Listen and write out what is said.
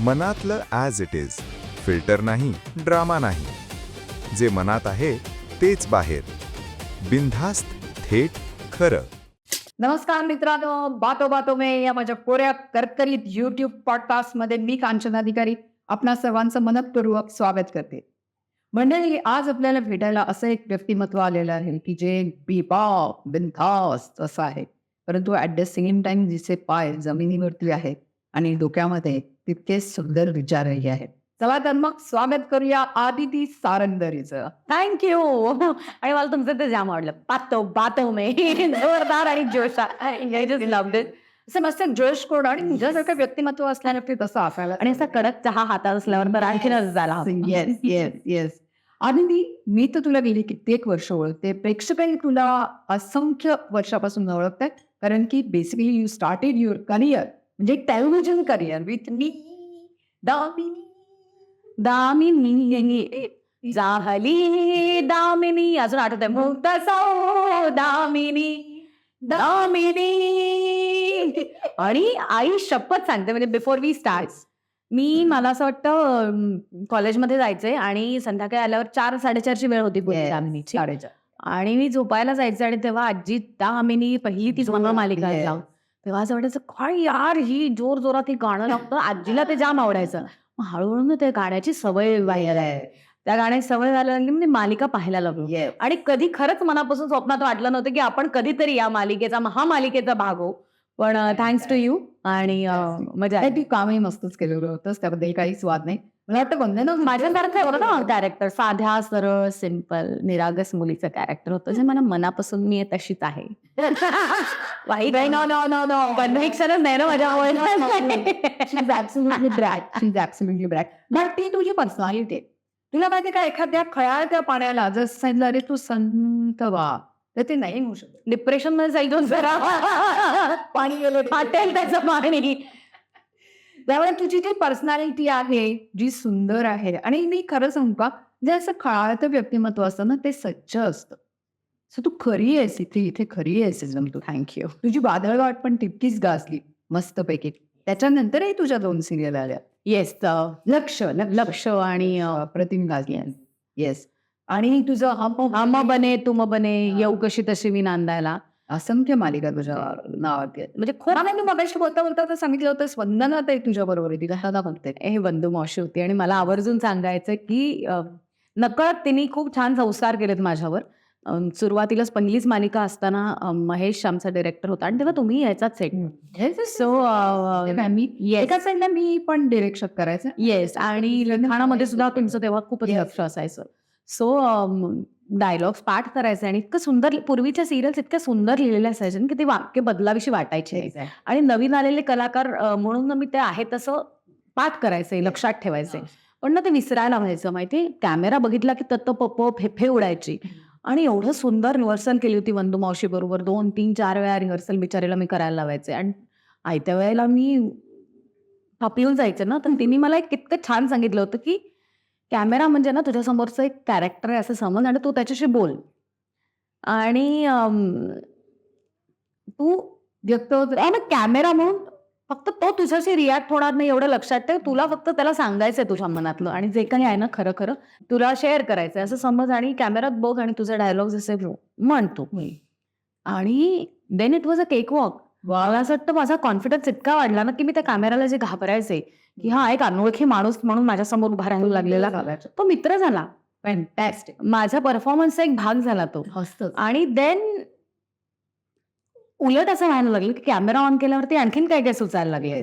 मनातलं as it is filter नाही drama नाही. जे मनात आहे तेच बाहेर. बिनधास्त थेट खरं. नमस्कार मित्रांनो बातो बातो मे या माझ्या कोऱ्या करकरीत युट्यूब पॉडकास्टमध्ये मी कांचना अधिकारी. आपणा सर्वांचं मनपूर्वक स्वागत करते. मंडळी आज आपल्याला भेटायला असं एक व्यक्तिमत्व आलेलं आहे की जे बिबा बिनधास्त असं आहे. परंतु ऍट द सेम टाइम जिचे पाय जमिनीवरती आहेत आणि डोक्यामध्ये तितकेच सुंदर विचारही आहेत. चला तर मग स्वागत करूया आदिती सारंदरीचं. थँक्यू आणि मला तुमचं ते जाम आवडलं. पातो बातो मे. जोरदार आणि जोशा आय जस्ट लव्ड इट असं मस्त जोश कोण आणि तुझ्यासारखं व्यक्तिमत्व असल्याने ते तसं असायला आणि असा कडक चहा हातात असल्यावर तर आणखीनच झाला. येस येस येस आणि मी मी तर तुला गेली कित्येक वर्ष ओळखते. प्रेक्षकही तुला असंख्य वर्षापासून ओळखतात. कारण की basically you started your career म्हणजे टेलिव्हिजन करिअर. विथ मी दामिनी दामिनी जाहली दामिनी. अजून आठवत आहे मुक्त सौ दामिनी दामिनी. आणि आई शपथ सांगते म्हणजे बिफोर वी स्टार्ट मी मला असं वाटतं कॉलेजमध्ये जायचंय आणि संध्याकाळी आल्यावर चार साडेचारची वेळ होती. दामिनीची. साडेचार. आणि मी झोपायला जायचं आणि तेव्हा आजी दामिनी पहिली ती मालिका. तेव्हा असं वाटायचं काय यार ही जोर जोरात ही गाणं लागतं आजीला ते जाम आवडायचं मग हळूहळू ना ते गाण्याची सवय व्हायला लागली. त्या गाण्याची सवय व्हायला लागली म्हणजे मालिका पाहायला लागलो. आणि कधी खरंच मनापासून स्वप्नात वाटलं नव्हतं की आपण कधीतरी या मालिकेचा महामालिकेचा भाग हो पण थँक्स टू यू आणि मजा. तू कामही मस्तच केलेलं होतंस त्याबद्दल काहीच वाद नाही. मला वाटतं वंदना माझ्यासारखं होतं ना कॅरेक्टर साध्या सरळ सिंपल निरागस मुलीचं कॅरेक्टर होतं जे मला मनापासून मी तशीच आहे. वाईट. नो नो नो नो कन्व्हिक्शनच नाही ना माझ्या ती तुझी पर्सनॅलिटी तुला माहिती का? एखाद्या खळाळत्या पाण्याला जर सांगितलं अरे तू संत व्हा तर ते नाही होऊ शकत. डिप्रेशनमध्ये जाईल तो जरा. पाणी गेलं फाटेल त्याचं पाणी. त्यामुळे तुझी जी पर्सनॅलिटी आहे जी सुंदर आहे आणि मी खरं सांगू का जे असं खळाळतं व्यक्तिमत्व असतं ना ते सच्च असतं. सो तू खरी आहेस इथे इथे खरी आहेस एकदम तू. थँक्यू तुझी बादळवाट पण तितकीच गाजली मस्तपैकी. त्याच्यानंतरही तुझ्या दोन सिरियल आल्या. येस लक्ष लक्ष आणि प्रतिम गाजली. येस आणि तुझं हम हम बने तुम बने येऊ कशी तशी मी नांदायला. असंख्य मालिका तुझ्या नावात आहेत. म्हणजे खूप मला मी मगाशी बोलता बोलता तर सांगितलं होतं वंदना ते तुझ्या बरोबर आहे. तिला दादा म्हणते हे बंधू मावशी होती. आणि मला आवर्जून सांगायचं की अ, नकळत तिने खूप छान संस्कार केलेत माझ्यावर. सुरुवातीलाच पहिलीच मालिका असताना महेश आमचा डिरेक्टर होता. आणि तेव्हा तुम्ही यायचाच सेट सो मी एका साईडला मी पण डिरेक्शन करायचं. येस आणि लिखाणामध्ये सुद्धा तुमचं तेव्हा खूपच Yes. लक्ष असायचं. सो डायलॉग्स पाठ करायचे आणि इतकं सुंदर पूर्वीच्या सिरियल्स इतक्या सुंदर लिहिलेल्या असायचे ना की ते वाक्य बदलाविषयी वाटायचे. नाही. आणि नवीन आलेले कलाकार अ, म्हणून मी ते आहे तसं पाठ करायचे लक्षात ठेवायचे. पण ना ते विसरायला व्हायचं माहिती कॅमेरा बघितला की तत्त पप्प फेफे उडायची. आणि एवढं सुंदर रिहर्सल केली होती वंदू मावशी बरोबर दोन तीन चार वेळा रिहर्सल बिचारीला मी करायला लावायचे. आणि आयत्या वेळेला मी थापलीहून जायचं ना तर तिने मला एक इतकं छान सांगितलं होतं की कॅमेरा म्हणजे ना तुझ्या समोरचं एक कॅरेक्टर आहे असं समज आणि तू त्याच्याशी बोल. आणि अम, तू व्यक्त होत ना कॅमेरा म्हणून फक्त तो तुझ्याशी रिॲक्ट होणार नाही एवढं लक्षात ठेव. तुला फक्त त्याला सांगायचंय तुझ्या मनातलं आणि जे काही आहे ना खरं खरं तुला शेअर करायचंय. असं समज आणि कॅमेरात बघ आणि तुझे डायलॉग असे म्हण तू आणि then it was a cake walk मला असं वाटतं माझा कॉन्फिडन्स इतका वाढला ना की मी त्या कॅमेराला जे घाबरायचे की हा एक अनोळखी माणूस म्हणून माझ्यासमोर उभा राहायला लागलेला. तो मित्र झाला. फॅन्टॅस्टिक माझ्या परफॉर्मन्सचा एक भाग झाला तो. आणि देन उलट असं व्हायला लागलं की कॅमेरा ऑन केल्यावरती आणखीन काय काय सुचायला लागले